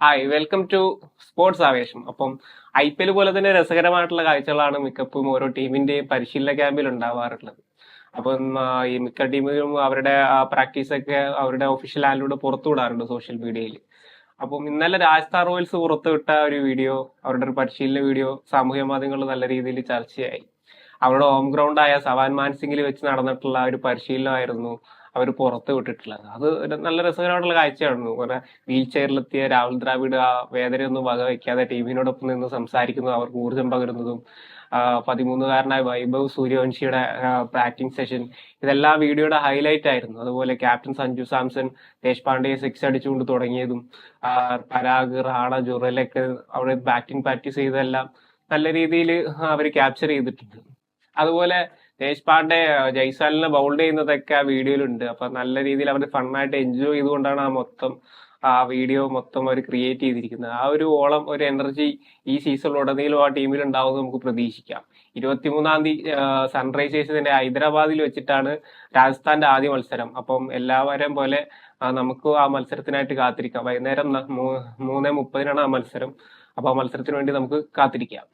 Hi welcome to sports ആവേശം അപ്പം I P L പോലെ തന്നെ രസകരമായിട്ടുള്ള കാഴ്ചകളാണ് മിക്കപ്പോഴും ഓരോ ടീമിന്റെയും പരിശീലന ക്യാമ്പിൽ ഉണ്ടാവാറുള്ളത്. അപ്പം ഈ മിക്ക ടീമുകളും അവരുടെ പ്രാക്ടീസ് ഒക്കെ അവരുടെ ഒഫീഷ്യൽ ആനിലൂടെ പുറത്തു വിടാറുണ്ട് സോഷ്യൽ മീഡിയയിൽ അപ്പം ഇന്നലെ രാജസ്ഥാൻ റോയൽസ് പുറത്തുവിട്ട ഒരു വീഡിയോ അവരുടെ ഒരു പരിശീലന വീഡിയോ സാമൂഹ്യ മാധ്യമങ്ങളിൽ നല്ല രീതിയിൽ ചർച്ചയായി. അവരുടെ ഹോം ഗ്രൗണ്ട് ആയ സവാൻ മാൻസിംഗിൽ വെച്ച് നടന്നിട്ടുള്ള ഒരു പരിശീലനമായിരുന്നു. അവർ പുറത്ത് വിട്ടിട്ടുള്ളത് അത് നല്ല രസകരമായിട്ടുള്ള കാഴ്ചയായിരുന്നു കുറെ വീൽ ചെയറിലെത്തിയ രാഹുൽ ദ്രാവിഡ് ആ വേദനയൊന്നും വകവയ്ക്കാതെ ടീമിനോടൊപ്പം നിന്ന് സംസാരിക്കുന്നതും അവർക്ക് ഊർജം പകരുന്നതും പതിമൂന്നുകാരനായ വൈഭവ് സൂര്യവംശിയുടെ ബാറ്റിംഗ് സെഷൻ ഇതെല്ലാം വീഡിയോയുടെ ഹൈലൈറ്റ് ആയിരുന്നു. അതുപോലെ ക്യാപ്റ്റൻ സഞ്ജു സാംസൺ ദേശ്പാണ്ഡെയെ സിക്സ് അടിച്ചുകൊണ്ട് തുടങ്ങിയതും പരാഗ് റാണ ജുറലൊക്കെ അവിടെ ബാറ്റിംഗ് പ്രാക്ടീസ് ചെയ്തതെല്ലാം നല്ല രീതിയിൽ അവർ ക്യാപ്ചർ ചെയ്തിട്ടുണ്ട്. അതുപോലെ ദേശ്പാണ്ഡെ ജയ്സാലിനെ ബൗൾഡ് ചെയ്യുന്നതൊക്കെ ആ വീഡിയോയിലുണ്ട്. അപ്പൊ നല്ല രീതിയിൽ അവർ ഫണ്ണായിട്ട് എൻജോയ് ചെയ്തുകൊണ്ടാണ് ആ മൊത്തം ആ വീഡിയോ മൊത്തം അവർ ക്രിയേറ്റ് ചെയ്തിരിക്കുന്നത്. ആ ഒരു ഓളം ഒരു എനർജി ഈ സീസണിൽ ഉടനീളം ആ ടീമിൽ ഉണ്ടാവുമെന്ന് നമുക്ക് പ്രതീക്ഷിക്കാം. ഇരുപത്തിമൂന്നാം തീയതി സൺറൈസേഴ്സിന്റെ ഹൈദരാബാദിൽ വെച്ചിട്ടാണ് രാജസ്ഥാന്റെ ആദ്യ മത്സരം. അപ്പം എല്ലാവരെയും പോലെ നമുക്ക് ആ മത്സരത്തിനായിട്ട് കാത്തിരിക്കാം. വൈകുന്നേരം മൂന്ന് മുപ്പതിനാണ് ആ മത്സരം. അപ്പൊ ആ മത്സരത്തിന് വേണ്ടി നമുക്ക് കാത്തിരിക്കാം.